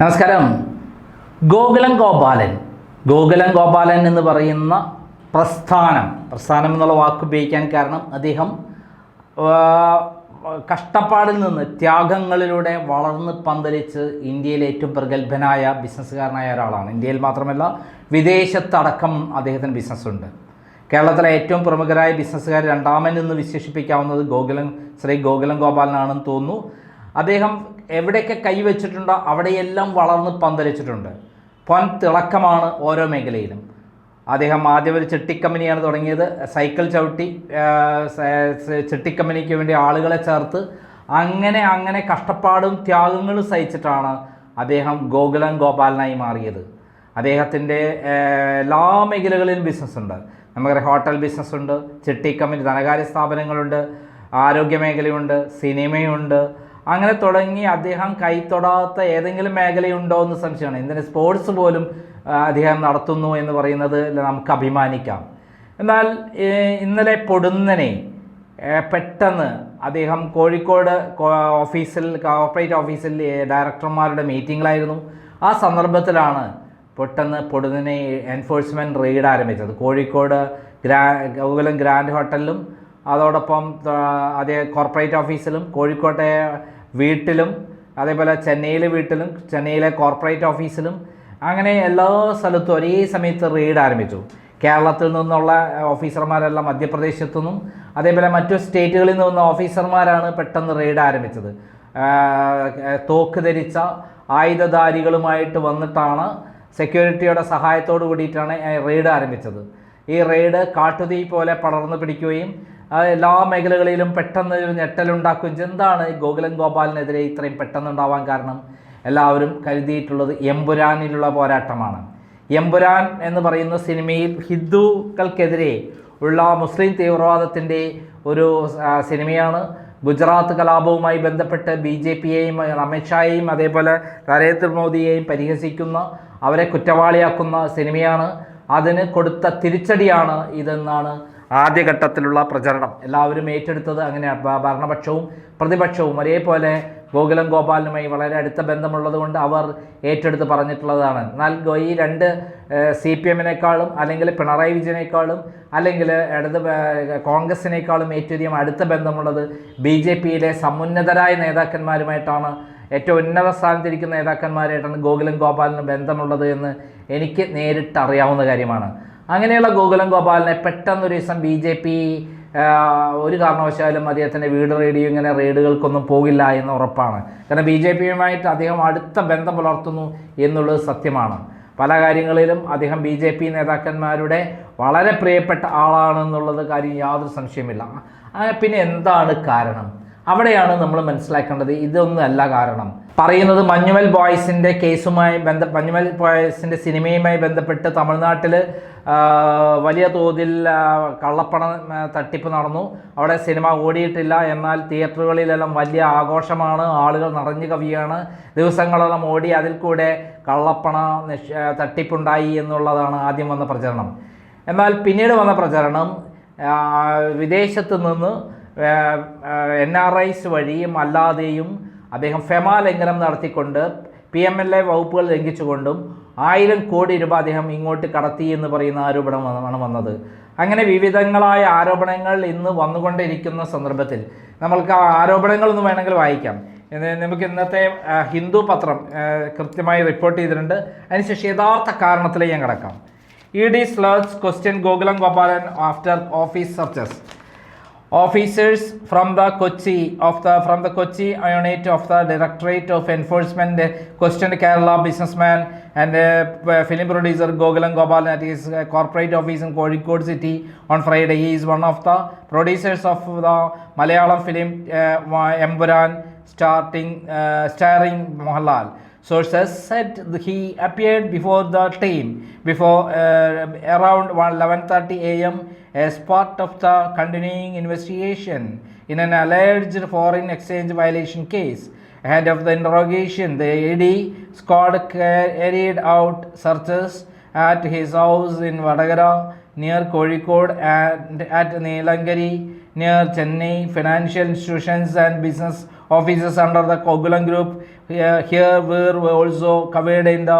നമസ്കാരം ഗോകുലം ഗോപാലൻ ഗോകുലം ഗോപാലൻ എന്ന് പറയുന്ന പ്രസ്ഥാനം പ്രസ്ഥാനം എന്നുള്ള വാക്ക് ഉപയോഗിക്കാൻ കാരണം അദ്ദേഹം കഷ്ടപ്പാടിൽ നിന്ന് ത്യാഗങ്ങളിലൂടെ വളർന്ന് പന്തലിച്ച് ഇന്ത്യയിലെ ഏറ്റവും പ്രഗത്ഭനായ ബിസിനസ്സുകാരനായ ഒരാളാണ് ഇന്ത്യയിൽ മാത്രമല്ല വിദേശത്തടക്കം അദ്ദേഹത്തിന് ബിസിനസ്സുണ്ട് കേരളത്തിലെ ഏറ്റവും പ്രമുഖരായ ബിസിനസ്സുകാർ രണ്ടാമൻ എന്ന് വിശേഷിപ്പിക്കാവുന്നത് ഗോകുലം ശ്രീ ഗോകുലം ഗോപാലനാണെന്ന് തോന്നുന്നു അദ്ദേഹം എവിടെയൊക്കെ കൈവച്ചിട്ടുണ്ടോ അവിടെയെല്ലാം വളർന്ന് പന്തലിച്ചിട്ടുണ്ട് പൊൻ തിളക്കമാണ് ഓരോ മേഖലയിലും അദ്ദേഹം ആദ്യം ഒരു ചെട്ടിക്കമ്പനിയാണ് തുടങ്ങിയത് സൈക്കിൾ ചവിട്ടി ചെട്ടിക്കമ്പനിക്ക് വേണ്ടി ആളുകളെ ചേർത്ത് അങ്ങനെ അങ്ങനെ കഷ്ടപ്പാടും ത്യാഗങ്ങളും സഹിച്ചിട്ടാണ് അദ്ദേഹം ഗോകുലം ഗോപാലനായി മാറിയത് അദ്ദേഹത്തിൻ്റെ എല്ലാ മേഖലകളിലും ബിസിനസ് ഉണ്ട് നമുക്കറിയാം ഹോട്ടൽ ബിസിനസ് ചെട്ടി ചെട്ടിക്കമ്പനി ധനകാര്യ സ്ഥാപനങ്ങളുണ്ട് ആരോഗ്യ മേഖലയുണ്ട് സിനിമയുണ്ട് അങ്ങനെ തുടങ്ങി അദ്ദേഹം കൈത്തൊടാത്ത ഏതെങ്കിലും മേഖലയുണ്ടോ എന്ന് സംശയമാണ് എന്തിന് സ്പോർട്സ് പോലും അദ്ദേഹം നടത്തുന്നു എന്ന് പറയുന്നത് നമുക്ക് അഭിമാനിക്കാം എന്നാൽ ഇന്നലെ പൊടുന്നനെ പെട്ടെന്ന് അദ്ദേഹം കോഴിക്കോട് ഓഫീസിൽ കോർപ്പറേറ്റ് ഓഫീസിൽ ഡയറക്ടർമാരുടെ മീറ്റിങ്ങിലായിരുന്നു ആ സന്ദർഭത്തിലാണ് പെട്ടെന്ന് പൊടുന്നനെ എൻഫോഴ്സ്മെൻറ്റ് റെയ്ഡ് ആരംഭിച്ചത് കോഴിക്കോട് ഗ്രാ ഗോകുലം ഗ്രാൻഡ് ഹോട്ടലിലും അതോടൊപ്പം അതേ കോർപ്പറേറ്റ് ഓഫീസിലും കോഴിക്കോട്ടെ വീട്ടിലും അതേപോലെ ചെന്നൈയിലെ വീട്ടിലും ചെന്നൈയിലെ കോർപ്പറേറ്റ് ഓഫീസിലും അങ്ങനെ എല്ലാ സ്ഥലത്തും ഒരേ സമയത്ത് റെയ്ഡ് ആരംഭിച്ചു കേരളത്തിൽ നിന്നുള്ള ഓഫീസർമാരെല്ലാം മധ്യപ്രദേശത്തു നിന്നും അതേപോലെ മറ്റു സ്റ്റേറ്റുകളിൽ നിന്നുള്ള ഓഫീസർമാരാണ് പെട്ടെന്ന് റെയ്ഡ് ആരംഭിച്ചത് തോക്ക് ധരിച്ച ആയുധധാരികളുമായിട്ട് വന്നിട്ടാണ് സെക്യൂരിറ്റിയുടെ സഹായത്തോട് കൂടിയിട്ടാണ് റെയ്ഡ് ആരംഭിച്ചത് ഈ റെയ്ഡ് കാട്ടുതീ പോലെ പടർന്നു പിടിക്കുകയും എല്ലാ മേഖലകളിലും പെട്ടെന്ന് ഒരു ഞെട്ടലുണ്ടാക്കും എന്താണ് ഈ ഗോകുലൻ ഗോപാലിനെതിരെ ഇത്രയും പെട്ടെന്നുണ്ടാവാൻ കാരണം എല്ലാവരും കരുതിയിട്ടുള്ളത് എമ്പുരാനിലുള്ള പോരാട്ടമാണ് എമ്പുരാൻ എന്ന് പറയുന്ന സിനിമയിൽ ഹിന്ദുക്കൾക്കെതിരെ ഉള്ള മുസ്ലിം തീവ്രവാദത്തിൻ്റെ ഒരു സിനിമയാണ് ഗുജറാത്ത് കലാപവുമായി ബന്ധപ്പെട്ട് ബി ജെ പിയെയും അമിത്ഷായെയും അതേപോലെ നരേന്ദ്രമോദിയെയും പരിഹസിക്കുന്ന അവരെ കുറ്റവാളിയാക്കുന്ന സിനിമയാണ് അതിന് കൊടുത്ത തിരിച്ചടിയാണ് ഇതെന്നാണ് ആദ്യഘട്ടത്തിലുള്ള പ്രചരണം എല്ലാവരും ഏറ്റെടുത്തത് അങ്ങനെയാണ് ഭരണപക്ഷവും പ്രതിപക്ഷവും ഒരേപോലെ ഗോകുലം ഗോപാലനുമായി വളരെ അടുത്ത ബന്ധമുള്ളതുകൊണ്ട് അവർ ഏറ്റെടുത്ത് പറഞ്ഞിട്ടുള്ളതാണ് എന്നാൽ ഈ രണ്ട് സി പി എമ്മിനേക്കാളും അല്ലെങ്കിൽ പിണറായി വിജയനേക്കാളും അല്ലെങ്കിൽ ഇടത് കോൺഗ്രസിനേക്കാളും ഏറ്റവും അടുത്ത ബന്ധമുള്ളത് ബി ജെ പിയിലെ സമുന്നതരായ നേതാക്കന്മാരുമായിട്ടാണ് ഏറ്റവും ഉന്നത സ്ഥാനത്തിരിക്കുന്ന നേതാക്കന്മാരായിട്ടാണ് ഗോകുലം ഗോപാലിന് ബന്ധമുള്ളത് എന്ന് എനിക്ക് നേരിട്ടറിയാവുന്ന കാര്യമാണ് അങ്ങനെയുള്ള ഗോകുലം ഗോപാലിനെ ഒരു ദിവസം ബി ജെ പി ഒരു കാരണവശാലും അദ്ദേഹത്തിൻ്റെ വീട് റേഡിയോ ഇങ്ങനെ റെയ്ഡുകൾക്കൊന്നും പോകില്ല എന്ന് ഉറപ്പാണ് കാരണം ബി ജെ പിയുമായിട്ട് അദ്ദേഹം അടുത്ത ബന്ധം പുലർത്തുന്നു എന്നുള്ളത് സത്യമാണ് പല കാര്യങ്ങളിലും അദ്ദേഹം ബി ജെ പി നേതാക്കന്മാരുടെ വളരെ പ്രിയപ്പെട്ട ആളാണെന്നുള്ളത് കാര്യം യാതൊരു സംശയമില്ല പിന്നെ എന്താണ് കാരണം അവിടെയാണ് നമ്മൾ മനസ്സിലാക്കേണ്ടത് ഇതൊന്നല്ല കാരണം പറയുന്നത് മഞ്ഞുമൽ ബോയ്സിൻ്റെ കേസുമായി ബന്ധ മഞ്ഞുമൽ ബോയ്സിൻ്റെ സിനിമയുമായി ബന്ധപ്പെട്ട് തമിഴ്നാട്ടിൽ വലിയ തോതിൽ കള്ളപ്പണ തട്ടിപ്പ് നടന്നു അവിടെ സിനിമ ഓടിയിട്ടില്ല എന്നാൽ തിയേറ്ററുകളിലെല്ലാം വലിയ ആഘോഷമാണ് ആളുകൾ നിറഞ്ഞു കവിയാണ് ദിവസങ്ങളെല്ലാം ഓടി അതിൽ കൂടെ കള്ളപ്പണ തട്ടിപ്പുണ്ടായി എന്നുള്ളതാണ് ആദ്യം വന്ന പ്രചരണം എന്നാൽ പിന്നീട് വന്ന പ്രചരണം വിദേശത്ത് നിന്ന് എൻ ആർ ഐസ് വഴിയും അല്ലാതെയും അദ്ദേഹം ഫെമ ലംഘനം നടത്തിക്കൊണ്ട് പി എം എൽ എ വകുപ്പുകൾ ലംഘിച്ചുകൊണ്ടും ആയിരം കോടി രൂപ അദ്ദേഹം ഇങ്ങോട്ട് കടത്തി എന്ന് പറയുന്ന ആരോപണമാണ് വന്നത് അങ്ങനെ വിവിധങ്ങളായ ആരോപണങ്ങൾ ഇന്ന് വന്നുകൊണ്ടിരിക്കുന്ന സന്ദർഭത്തിൽ നമ്മൾക്ക് ആരോപണങ്ങളൊന്നും വേണമെങ്കിൽ വായിക്കാം നമുക്ക് ഇന്നത്തെ ഹിന്ദു പത്രം കൃത്യമായി റിപ്പോർട്ട് ചെയ്തിട്ടുണ്ട് അതിനുശേഷം യഥാർത്ഥ കാരണത്തിലേക്ക് ഞാൻ കിടക്കാം E D starts question Gokulam Gopalan after office searches Officers from the Kochi Ionate of the Directorate of Enforcement questioned Kerala businessman and uh, uh, film producer Gokulam Gopal at his uh, corporate office in Kozhikode city on Friday. He is one of the producers of the Malayalam film Empuran starring Mohanlal. Sources said he appeared before the team before uh, around 11:30 a.m. as part of the continuing investigation in an alleged foreign exchange violation case. Ahead of the interrogation, the AD squad carried out searches at his house in Vadagara near Kozhikode and at Nilangiri near Chennai, financial institutions and business offices under the Kogulam Group here, here were also covered in the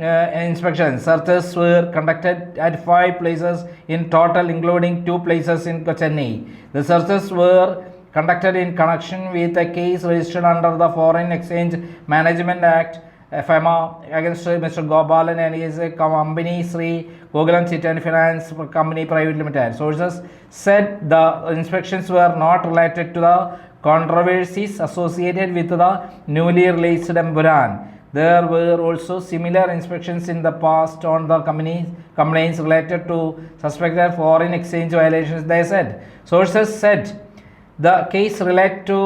uh, inspection. Searches were conducted at five places in total, including two places in Chennai. The searches were conducted in connection with a case registered under the Foreign Exchange Management Act. FMA against Mr. Gobalan and his company Sri Gobalan City and Finance Company Private Limited. Sources said the inspections were not related to the controversies associated with the newly released Emburan. There were also similar inspections in the past on the company complaints related to suspected foreign exchange violations, they said. Sources said the case related to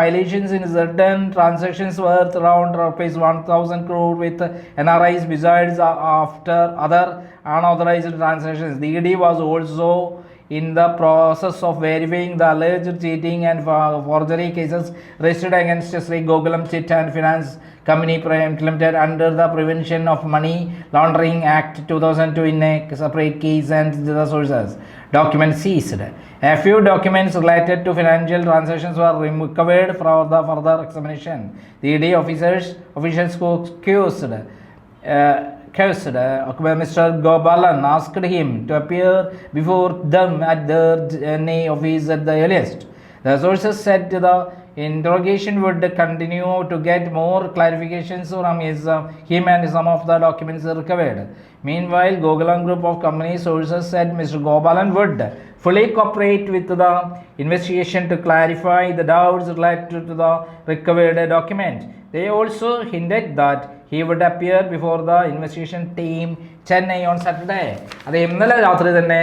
violations in certain transactions worth around rupees 1000 crore with NRIs besides uh, after other unauthorized transactions. The ED was also in the process of verifying the alleged cheating and forgery cases registered against Sri Gokulam Chit and Finance Company Private Limited under the Prevention of Money Laundering Act 2002 in a separate case and the sources. Documents seized. A few documents related to financial transactions were recovered for the further examination. The ED officers, officials who accused uh, Kausada, Mr. Gopalan asked him to appear before them at the NA office at the earliest. The sources said the interrogation would continue to get more clarifications from his, uh, him and some of the documents recovered. Meanwhile, Gogalan Group of Company sources said Mr. Gopalan would fully cooperate with the investigation to clarify the doubts related to the recovered document. They also hinted that he would appear before the investigation team Chennai on Saturday അത് ഇന്നലെ രാത്രി തന്നെ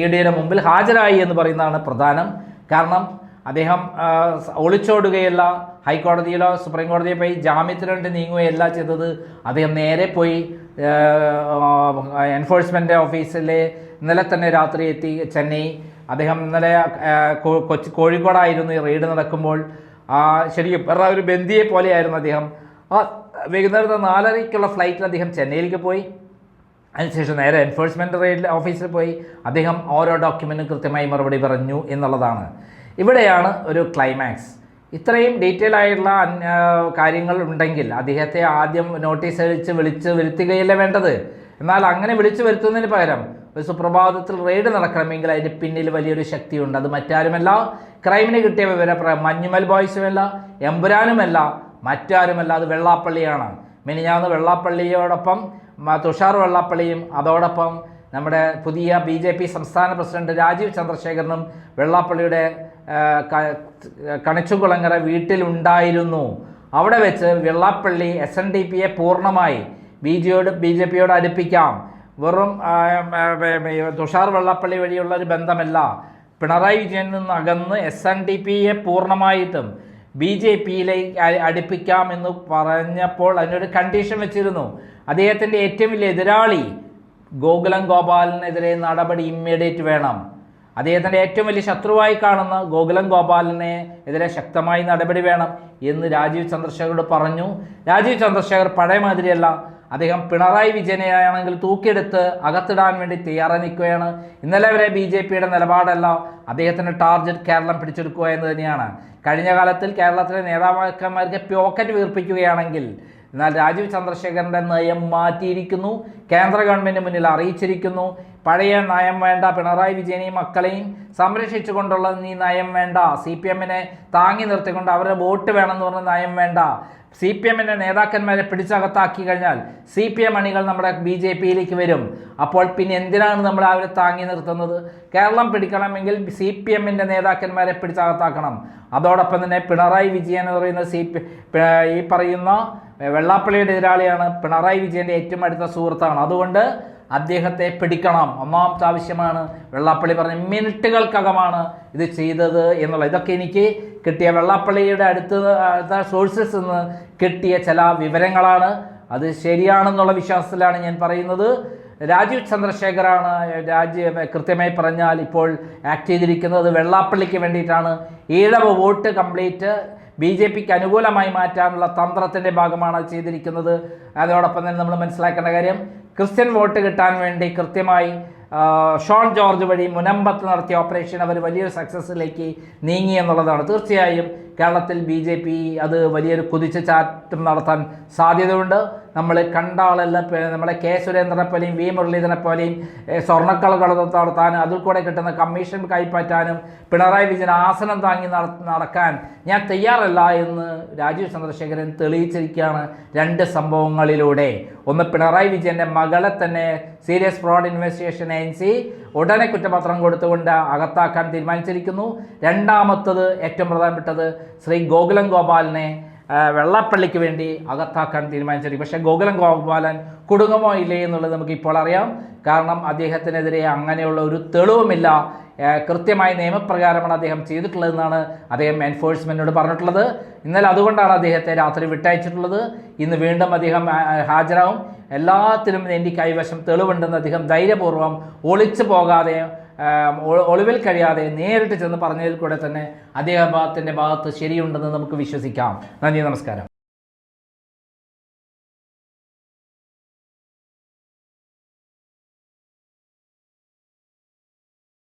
E ഡിയുടെ മുമ്പിൽ ഹാജരായി എന്ന് പറയുന്നതാണ് പ്രധാനം കാരണം അദ്ദേഹം ഒളിച്ചോടുകയല്ല ഹൈക്കോടതിയിലോ സുപ്രീം കോടതിയോ പോയി ജാമ്യത്തിലോട്ട് നീങ്ങുകയല്ല ചെയ്തത് അദ്ദേഹം നേരെ പോയി എൻഫോഴ്സ്മെൻ്റ് ഓഫീസിൽ ഇന്നലെ തന്നെ രാത്രി എത്തി ചെന്നൈ അദ്ദേഹം ഇന്നലെ കൊച്ചി കോഴിക്കോടായിരുന്നു ഈ റെയ്ഡ് നടക്കുമ്പോൾ ശരിക്കും വേറെ ഒരു ബന്ദിയെ പോലെയായിരുന്നു അദ്ദേഹം വൈകുന്നേരത്തെ നാലരയ്ക്കുള്ള ഫ്ലൈറ്റിൽ അദ്ദേഹം ചെന്നൈയിലേക്ക് പോയി അതിനുശേഷം നേരെ എൻഫോഴ്സ്മെൻ്റ് റെയ്ഡിൽ ഓഫീസിൽ പോയി അദ്ദേഹം ഓരോ ഡോക്യുമെൻറ്റും കൃത്യമായി മറുപടി പറഞ്ഞു എന്നുള്ളതാണ് ഇവിടെയാണ് ഒരു ക്ലൈമാക്സ് ഇത്രയും ഡീറ്റെയിൽ ആയിട്ടുള്ള കാര്യങ്ങൾ ഉണ്ടെങ്കിൽ അദ്ദേഹത്തെ ആദ്യം നോട്ടീസ് അടിച്ച് വിളിച്ച് വരുത്തുകയല്ല വേണ്ടത് എന്നാൽ അങ്ങനെ വിളിച്ചു വരുത്തുന്നതിന് പകരം ഒരു സുപ്രഭാതത്തിൽ റെയ്ഡ് നടക്കണമെങ്കിൽ അതിൻ്റെ പിന്നിൽ വലിയൊരു ശക്തിയുണ്ട് അത് മറ്റാരുമല്ല ക്രൈമിന് കിട്ടിയ വിവര മഞ്ഞുമൽ ബോയ്സുമല്ല എമ്പുരാനുമല്ല മറ്റാരുമല്ലാതെ വെള്ളാപ്പള്ളിയാണ് മിനിഞ്ഞാന്ന് വെള്ളാപ്പള്ളിയോടൊപ്പം തുഷാർ വെള്ളാപ്പള്ളിയും അതോടൊപ്പം നമ്മുടെ പുതിയ ബി ജെ പി സംസ്ഥാന പ്രസിഡന്റ് രാജീവ് ചന്ദ്രശേഖരനും വെള്ളാപ്പള്ളിയുടെ കണിച്ചുകുളങ്ങര വീട്ടിലുണ്ടായിരുന്നു അവിടെ വെച്ച് വെള്ളാപ്പള്ളി എസ് എൻ ഡി പിയെ പൂർണ്ണമായി ബി ജെയോട് ബി ജെ പിയോട് അടുപ്പിക്കാം വെറും തുഷാർ വെള്ളാപ്പള്ളി വഴിയുള്ളൊരു ബന്ധമല്ല പിണറായി വിജയനിൽ നിന്ന് അകന്ന് എസ് എൻ ഡി പിയെ പൂർണ്ണമായിട്ടും ബി ജെ പിയിലേക്ക് അടുപ്പിക്കാമെന്ന് പറഞ്ഞപ്പോൾ അതിനൊരു കണ്ടീഷൻ വെച്ചിരുന്നു അദ്ദേഹത്തിൻ്റെ ഏറ്റവും വലിയ എതിരാളി ഗോകുലം ഗോപാലിനെതിരെ നടപടി ഇമ്മീഡിയറ്റ് വേണം അദ്ദേഹത്തിൻ്റെ ഏറ്റവും വലിയ ശത്രുവായി കാണുന്ന ഗോകുലം ഗോപാലിനെ എതിരെ ശക്തമായി നടപടി വേണം എന്ന് രാജീവ് ചന്ദ്രശേഖരോട് പറഞ്ഞു രാജീവ് ചന്ദ്രശേഖർ പഴയ മാതിരിയല്ല അദ്ദേഹം പിണറായി വിജയനെയാണെങ്കിൽ തൂക്കിയെടുത്ത് അകത്തിടാൻ വേണ്ടി തയ്യാറായി നിൽക്കുകയാണ് ഇന്നലെ വരെ ബി ജെ പിയുടെ നിലപാടല്ല അദ്ദേഹത്തിൻ്റെ ടാർഗറ്റ് കേരളം പിടിച്ചെടുക്കുക എന്ന് തന്നെയാണ് കഴിഞ്ഞ കാലത്തിൽ കേരളത്തിലെ നേതാക്കന്മാർക്ക് പോക്കറ്റ് വീർപ്പിക്കുകയാണെങ്കിൽ എന്നാൽ രാജീവ് ചന്ദ്രശേഖരൻ്റെ നയം മാറ്റിയിരിക്കുന്നു കേന്ദ്ര ഗവൺമെൻറ് മുന്നിൽ അറിയിച്ചിരിക്കുന്നു പഴയ നയം വേണ്ട പിണറായി വിജയനെയും മക്കളെയും സംരക്ഷിച്ചുകൊണ്ടുള്ള നീ നയം വേണ്ട സി പി എമ്മിനെ താങ്ങി നിർത്തിക്കൊണ്ട് അവരുടെ വോട്ട് വേണമെന്ന് പറഞ്ഞ നയം വേണ്ട സി പി എമ്മിൻ്റെ നേതാക്കന്മാരെ പിടിച്ചകത്താക്കി കഴിഞ്ഞാൽ സി പി എം അണികൾ നമ്മുടെ ബി ജെ പിയിലേക്ക് വരും അപ്പോൾ പിന്നെ എന്തിനാണ് നമ്മൾ അവരെ താങ്ങി നിർത്തുന്നത് കേരളം പിടിക്കണമെങ്കിൽ സി പി എമ്മിൻ്റെ നേതാക്കന്മാരെ പിടിച്ചകത്താക്കണം അതോടൊപ്പം തന്നെ പിണറായി വിജയൻ എന്ന് പറയുന്ന സി ഈ പറയുന്ന വെള്ളാപ്പള്ളിയുടെ എതിരാളിയാണ് പിണറായി വിജയൻ്റെ ഏറ്റവും അടുത്ത സുഹൃത്താണ് അതുകൊണ്ട് അദ്ദേഹത്തെ പിടിക്കണം ഒന്നാമത്തെ ആവശ്യമാണ് വെള്ളാപ്പള്ളി പറഞ്ഞ മിനിറ്റുകൾക്കകമാണ് ഇത് ചെയ്തത് എന്നുള്ളത് ഇതൊക്കെ എനിക്ക് കിട്ടിയ വെള്ളാപ്പള്ളിയുടെ അടുത്ത് അടുത്ത സോഴ്സസ് നിന്ന് കിട്ടിയ ചില വിവരങ്ങളാണ് അത് ശരിയാണെന്നുള്ള വിശ്വാസത്തിലാണ് ഞാൻ പറയുന്നത് രാജീവ് ചന്ദ്രശേഖറാണ് രാജ്യ കൃത്യമായി പറഞ്ഞാൽ ഇപ്പോൾ ആക്ട് ചെയ്തിരിക്കുന്നത് വെള്ളാപ്പള്ളിക്ക് വേണ്ടിയിട്ടാണ് Ezhava vote complete B J പിക്ക് അനുകൂലമായി മാറ്റാനുള്ള തന്ത്രത്തിൻ്റെ ഭാഗമാണ് ചെയ്തിരിക്കുന്നത് അതോടൊപ്പം തന്നെ നമ്മൾ മനസ്സിലാക്കേണ്ട കാര്യം ക്രിസ്ത്യൻ വോട്ട് കിട്ടാൻ വേണ്ടി കൃത്യമായി ഷോൺ ജോർജ് വഴി മുനമ്പത്ത് നടത്തിയ ഓപ്പറേഷൻ അവർ വലിയൊരു സക്സസ്സിലേക്ക് നീങ്ങി എന്നുള്ളതാണ് തീർച്ചയായും കേരളത്തിൽ ബി ജെ പി അത് വലിയൊരു കുതിച്ച ചാറ്റം നടത്താൻ സാധ്യതയുണ്ട് നമ്മൾ കണ്ട ആളെല്ലാം നമ്മളെ കെ സുരേന്ദ്രനെ പോലെയും വി മുരളീധരനെ പോലെയും സ്വർണ്ണക്കളകൾ നടത്താനും അതിൽ കൂടെ കിട്ടുന്ന കമ്മീഷൻ കൈപ്പറ്റാനും പിണറായി വിജയൻ ആസനം താങ്ങി നടക്കാൻ ഞാൻ തയ്യാറല്ല എന്ന് രാജീവ് ചന്ദ്രശേഖരൻ തെളിയിച്ചിരിക്കുകയാണ് രണ്ട് സംഭവങ്ങളിലൂടെ ഒന്ന് പിണറായി വിജയൻ്റെ മകളെ തന്നെ സീരിയസ് ഫ്രോഡ് ഇൻവെസ്റ്റിഗേഷൻ ഏജൻസി ഉടനെ കുറ്റപത്രം കൊടുത്തുകൊണ്ട് അകത്താക്കാൻ തീരുമാനിച്ചിരിക്കുന്നു രണ്ടാമത്തത് ഏറ്റവും പ്രധാനപ്പെട്ടത് ശ്രീ ഗോകുലം ഗോപാലിനെ വെള്ളപ്പള്ളിക്ക് വേണ്ടി അകത്താക്കാൻ തീരുമാനിച്ചിരിക്കും പക്ഷേ ഗോകുലം ഗോപാലൻ കുടുങ്ങുമോ ഇല്ലേ എന്നുള്ളത് നമുക്ക് ഇപ്പോൾ അറിയാം കാരണം അദ്ദേഹത്തിനെതിരെ അങ്ങനെയുള്ള ഒരു തെളിവുമില്ല കൃത്യമായ നിയമപ്രകാരമാണ് അദ്ദേഹം ചെയ്തിട്ടുള്ളതെന്നാണ് അദ്ദേഹം എൻഫോഴ്സ്മെൻറ്റിനോട് പറഞ്ഞിട്ടുള്ളത് ഇന്നലെ അതുകൊണ്ടാണ് അദ്ദേഹത്തെ രാത്രി വിട്ടയച്ചിട്ടുള്ളത് ഇന്ന് വീണ്ടും അദ്ദേഹം ഹാജരാകും എല്ലാത്തിനും എൻ്റെ കൈവശം തെളിവുണ്ടെന്ന് അദ്ദേഹം ധൈര്യപൂർവ്വം ഒളിച്ചു പോകാതെ ഒളിവിൽ കഴിയാതെ നേരിട്ട് ചെന്ന് പറഞ്ഞതിൽ കൂടെ തന്നെ അദ്ദേഹത്തിൻ്റെ ഭാഗത്ത് ശരിയുണ്ടെന്ന് നമുക്ക് വിശ്വസിക്കാം നന്ദി നമസ്കാരം